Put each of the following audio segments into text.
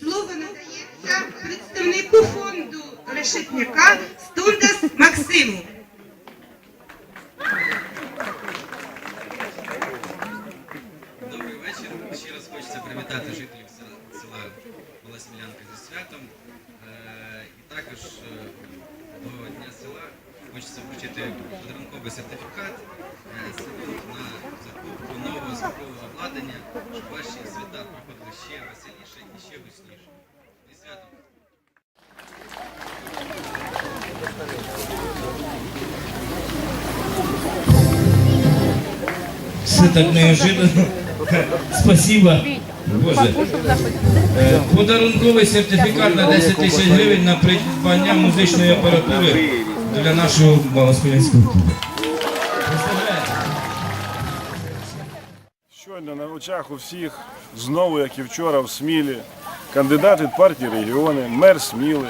Слово надається представнику фонду Решетняка Стундас Максиму. Добрий вечір. Ще раз хочеться привітати жителів села- Малосмілянка зі святом. Е, І також е, до Дня села хочеться вручити подарунковий сертифікат е, на закупку нового звукового щоб ваші свята проходили ще веселіше і ще гучніше. Зі святом! Все так неожиданно. Спасибо. Боже. Е, Подарунковий сертифікат на 10 тисяч гривень на придбання музичної апаратури для нашого малосмілянського клубу. Щойно на очах у всіх, знову, як і вчора, в Смілі, кандидат від партії регіони, мер Сміли,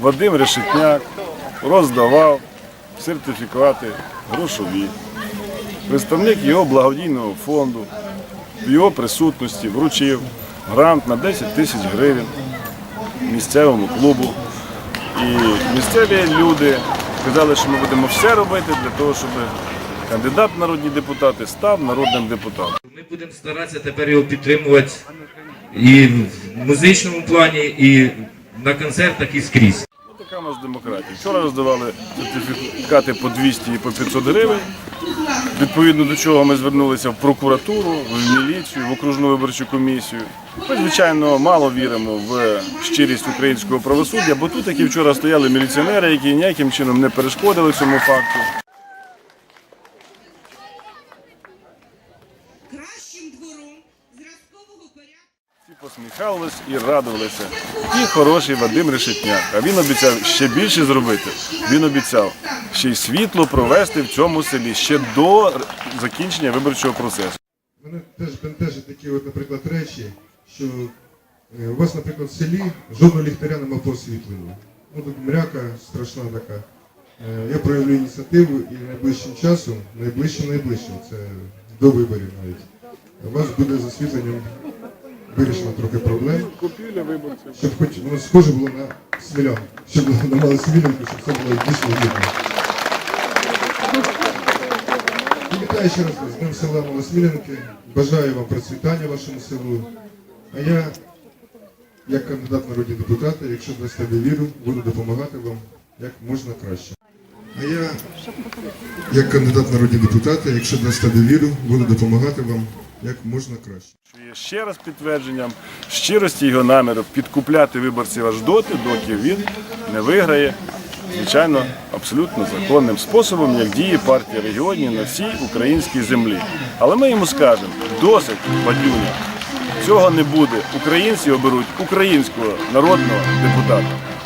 Вадим Решетняк роздавав сертифікати грошові. Представник його благодійного фонду в його присутності вручив грант на 10 тисяч гривень місцевому клубу. І місцеві люди сказали, що ми будемо все робити для того, щоб кандидат в народні депутати став народним депутатом. Ми будемо старатися тепер його підтримувати і в музичному плані, і на концертах, і скрізь. Ну, Така у нас демократія. Вчора роздавали сертифікати по 200 і по 500 гривень. Відповідно до чого ми звернулися в прокуратуру, в міліцію, в окружну виборчу комісію. Ми, звичайно, мало віримо в щирість українського правосуддя, бо тут, як і вчора, стояли міліціонери, які ніяким чином не перешкодили цьому факту. Кращим двором зразкового порядку. Всі посміхались і радувалися. І хороший Вадим Решетняк. А він обіцяв ще більше зробити. Він обіцяв ще й світло провести в цьому селі ще до закінчення виборчого процесу. Мене теж бентежать такі, от, наприклад, речі, що е, у вас, наприклад, в селі жодного ліхтаря нема по освітленню. Ну тут мряка страшна така. Е, Я проявлю ініціативу і найближчим часом, найближчим найближчим, це до виборів навіть, у вас буде з освітленням вирішено трохи проблем, Купівля виборців. щоб хоч воно схоже було на смілян, щоб на малу смілянку, щоб це було дійсно видно. Вітаю ще раз з Днем села Малосмілянки. Бажаю вам процвітання вашому селу. А я, як кандидат народні депутати, якщо дасте довіру, буду допомагати вам як можна краще. А я, як кандидат народні депутати, якщо дасте довіру, буду допомагати вам як можна краще. Що є ще раз підтвердженням щирості його наміру підкупляти виборців аж доти, доки він не виграє, звичайно, абсолютно законним способом, як діє партія регіонів на всій українській землі. Але ми йому скажемо, досить, бадюня, цього не буде. Українці оберуть українського народного депутата.